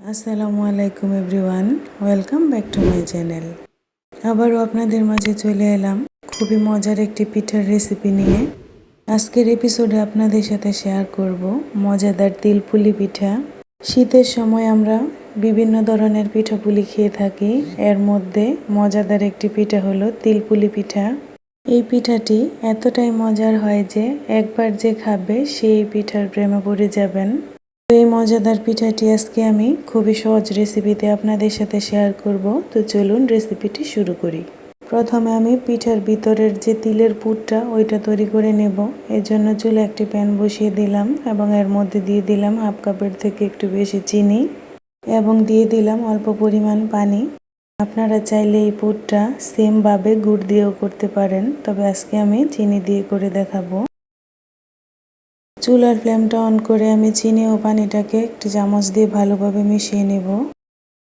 আসসালামু আলাইকুম everyone, welcome back to my channel. আবারও আপনাদের মাঝে চলে এলাম খুবই মজার একটি পিঠার রেসিপি নিয়ে। আজকের এপিসোডে আপনাদের সাথে শেয়ার করব মজাদার তিলপুলি পিঠা। শীতের সময় আমরা বিভিন্ন ধরনের পিঠাপুলি খেয়ে থাকি। এর মধ্যে মজাদার একটি পিঠা হলো তিলপুলি পিঠা। এই পিঠাটি এতটাই মজার হয় যে একবার যে খাবে সেই পিঠার প্রেমে পড়ে যাবেন। এই মজাদার পিঠাটি আজকে আমি খুবই সহজ রেসিপিতে আপনাদের সাথে শেয়ার করব। তো চলুন রেসিপিটি শুরু করি। প্রথমে আমি পিঠার ভিতরের যে তিলের পুরটা, ওইটা তৈরি করে নেব। এর জন্য চুলে একটি প্যান বসিয়ে দিলাম এবং এর মধ্যে দিয়ে দিলাম হাফ কাপের থেকে একটু বেশি চিনি এবং দিয়ে দিলাম অল্প পরিমাণ পানি। আপনারা চাইলে এই পুরটা সেমভাবে গুড় দিয়েও করতে পারেন, তবে আজকে আমি চিনি দিয়ে করে দেখাবো। চুলার ফ্লেমটা অন করে আমি চিনি ও পানিটাকে একটি চামচ দিয়ে ভালোভাবে মিশিয়ে নেব।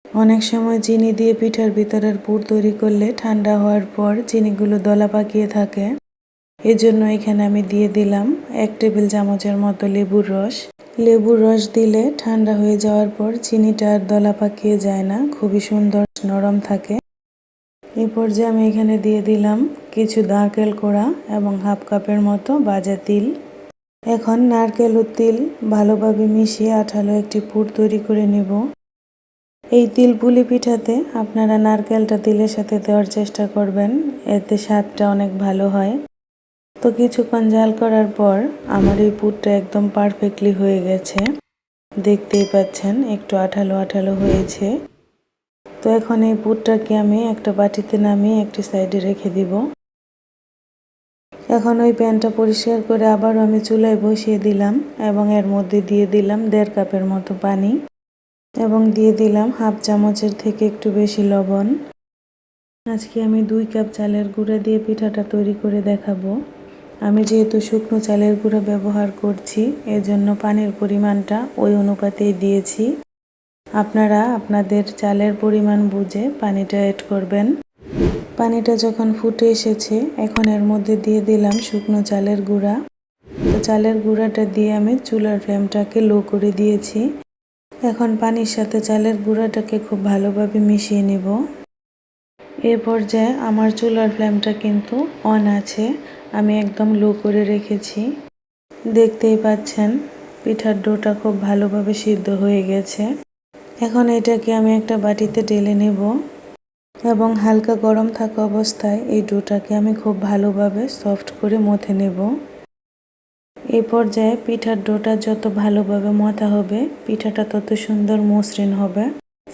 অনেক সময় চিনি দিয়ে পিঠার ভিতরের পুর তৈরি করলে ঠান্ডা হওয়ার পর চিনিগুলো দলা পাকিয়ে থাকে। এজন্য এখানে আমি দিয়ে দিলাম এক টেবিল চামচের মতো লেবুর রস। লেবুর রস দিলে ঠান্ডা হয়ে যাওয়ার পর চিনিটা আর দলা পাকিয়ে যায় না, খুবই সুন্দর, নরম থাকে। এই পর্যায়ে আমি এখানে দিয়ে দিলাম কিছু নারকেল কোড়া এবং হাফ কাপের মতো বাজা তিল। এখন নারকেল ও তিল ভালোভাবে মিশিয়ে আঠালো একটি পুর তৈরি করে নেব। এই তিল পুলি পিঠাতে আপনারা নারকেলটা তিলের সাথে দেওয়ার চেষ্টা করবেন, এতে স্বাদটা অনেক ভালো হয়। তো কিছুক্ষণ জাল করার পর আমার এই পুরটা একদম পারফেক্টলি হয়ে গেছে। দেখতেই পাচ্ছেন, একটু আঠালো আঠালো হয়েছে। তো এখন এই পুরটাকে আমি একটা বাটিতে নামিয়ে একটি সাইডে রেখে দিব। এখন ওই প্যানটা পরিষ্কার করে আবারও আমি চুলায় বসিয়ে দিলাম এবং এর মধ্যে দিয়ে দিলাম দেড় কাপের মতো পানি এবং দিয়ে দিলাম হাফ চামচের থেকে একটু বেশি লবণ। আজকে আমি দুই কাপ চালের গুঁড়া দিয়ে পিঠাটা তৈরি করে দেখাবো। আমি যেহেতু শুকনো চালের গুঁড়া ব্যবহার করছি, এজন্য পানির পরিমাণটা ওই অনুপাতেই দিয়েছি। আপনারা আপনাদের চালের পরিমাণ বুঝে পানিটা অ্যাড করবেন। পানিটা যখন ফুটে এসেছে, এখন এর মধ্যে দিয়ে দিলাম শুকনো চালের গুঁড়া। তো চালের গুঁড়াটা দিয়ে আমি চুলার ফ্লেমটাকে লো করে দিয়েছি। এখন পানির সাথে চালের গুঁড়াটাকে খুব ভালোভাবে মিশিয়ে নেব। এ পর্যায়ে আমার চুলার ফ্লেমটা কিন্তু অন আছে, আমি একদম লো করে রেখেছি। দেখতেই পাচ্ছেন, পিঠার ডোটা খুব ভালোভাবে সিদ্ধ হয়ে গেছে। এখন এটাকে আমি একটা বাটিতে ঢেলে নেব। এবং হালকা গরম থাকা অবস্থায় এই ডোটাকে আমি খুব ভালোভাবে সফট করে মথে নেব। এই পর্যায়ে পিঠার ডোটা যত ভালোভাবে মথা হবে, পিঠাটা তত সুন্দর মসৃণ হবে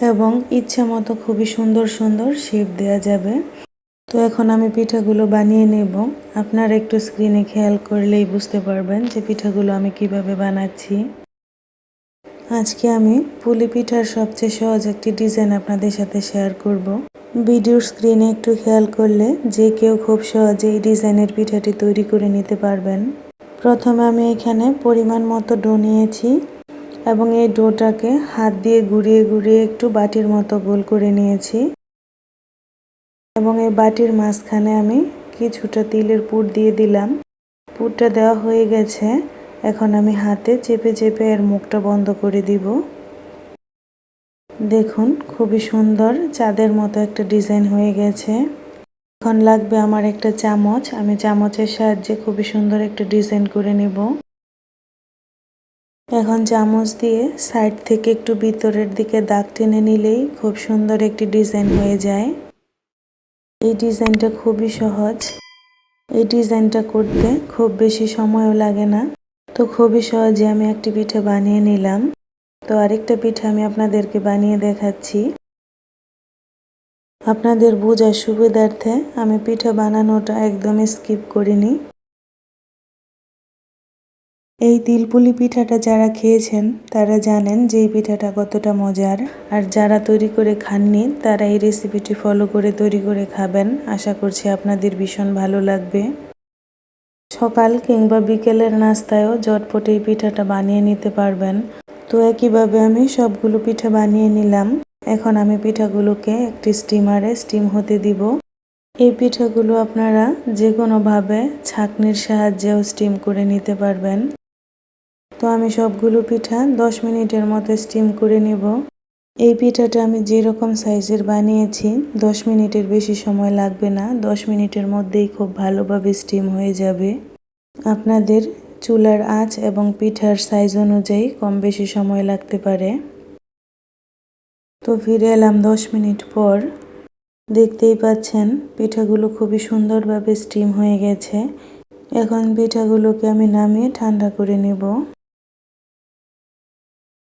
এবং ইচ্ছা মতো খুবই সুন্দর সুন্দর শেপ দেওয়া যাবে। তো এখন আমি পিঠাগুলো বানিয়ে নেব। আপনারা একটু স্ক্রিনে খেয়াল করলেই বুঝতে পারবেন যে পিঠাগুলো আমি কীভাবে বানাচ্ছি। আজকে আমি পুলি পিঠার সবচেয়ে সহজ একটি ডিজাইন আপনাদের সাথে শেয়ার করব। ভিডিওর স্ক্রিনে একটু খেয়াল করলে যে কেউ খুব সহজে এই ডিজাইনের পিঠাটি তৈরি করে নিতে পারবেন। প্রথমে আমি এখানে পরিমাণ মতো ডো নিয়েছি এবং এই ডোটাকে হাত দিয়ে ঘুরিয়ে ঘুরিয়ে একটু বাটির মতো গোল করে নিয়েছি এবং এই বাটির মাঝখানে আমি কিছুটা তিলের পুর দিয়ে দিলাম। পুরটা দেওয়া হয়ে গেছে, এখন আমি হাতে চেপে চেপে এর মুখটা বন্ধ করে দিব। দেখুন, খুবই সুন্দর, চাঁদের মতো একটা ডিজাইন হয়ে গেছে। এখন লাগবে আমার একটা চামচ, আমি চামচের সাহায্যে খুবই সুন্দর একটা ডিজাইন করে নেব। এখন চামচ দিয়ে সাইড থেকে একটু ভিতরের দিকে দাগ টেনে নিলেই খুব সুন্দর একটি ডিজাইন হয়ে যায়। এই ডিজাইনটা খুবই সহজ। এই ডিজাইনটা করতে খুব বেশি সময়ও লাগে না। তো খুবই সহজে আমি একটি পিঠে বানিয়ে নিলাম। তো আরেকটা পিঠা আমি আপনাদেরকে বানিয়ে দেখাচ্ছি। আপনাদের বোঝার সুবিধার্থে আমি পিঠা বানানোটা একদমই স্কিপ করিনি। এই তিলপুলি পিঠাটা যারা খেয়েছেন, তারা জানেন যে এই পিঠাটা কতটা মজার। আর যারা তৈরি করে খাননি, তারা এই রেসিপিটি ফলো করে তৈরি করে খাবেন। আশা করছি আপনাদের ভীষণ ভালো লাগবে। সকাল কিংবা বিকেলের নাস্তায়ও জটপটে এই পিঠাটা বানিয়ে নিতে পারবেন। তো একইভাবে আমি সবগুলো পিঠা বানিয়ে নিলাম। এখন আমি পিঠাগুলোকে একটি স্টিমারে স্টিম হতে দিব। এই পিঠাগুলো আপনারা যে কোনোভাবে ছাকনির সাহায্যেও স্টিম করে নিতে পারবেন। তো আমি সবগুলো পিঠা দশ মিনিটের মতো স্টিম করে নেব। এই পিঠাটা আমি যেরকম সাইজের বানিয়েছি, দশ মিনিটের বেশি সময় লাগবে না। দশ মিনিটের মধ্যেই খুব ভালোভাবে স্টিম হয়ে যাবে। আপনাদের চুলার আঁচ এবং পিঠার সাইজ অনুযায়ী কম বেশি সময় লাগতে পারে। তো ফিরে এলাম দশ মিনিট পর। দেখতেই পাচ্ছেন, পিঠাগুলো খুবই সুন্দরভাবে স্টিম হয়ে গেছে। এখন পিঠাগুলোকে আমি নামিয়ে ঠান্ডা করে নেব।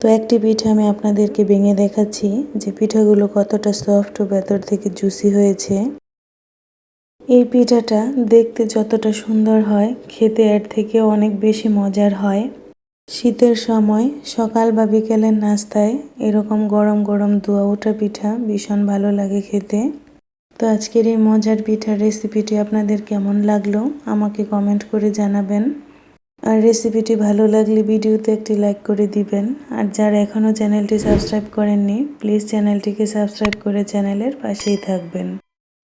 তো একটি পিঠা আমি আপনাদেরকে ভেঙে দেখাচ্ছি যে পিঠাগুলো কতটা সফট ও ভেতর থেকে জুসি হয়েছে। এই পিঠাটা দেখতে যতটা সুন্দর হয়, খেতে এর থেকে অনেক বেশি মজার হয়। শীতের সময় সকাল বা বিকেলের নাস্তায় এরকম গরম গরম দোয়া ওঠা পিঠা ভীষণ ভালো লাগে খেতে। তো আজকের এই মজার পিঠার রেসিপিটি আপনাদের কেমন লাগল, আমাকে কমেন্ট করে জানাবেন। আর রেসিপিটি ভালো লাগলে ভিডিওতে একটি লাইক করে দিবেন। আর যারা এখনও চ্যানেলটি সাবস্ক্রাইব করেননি, প্লিজ চ্যানেলটিকে সাবস্ক্রাইব করে চ্যানেলের পাশেই থাকবেন।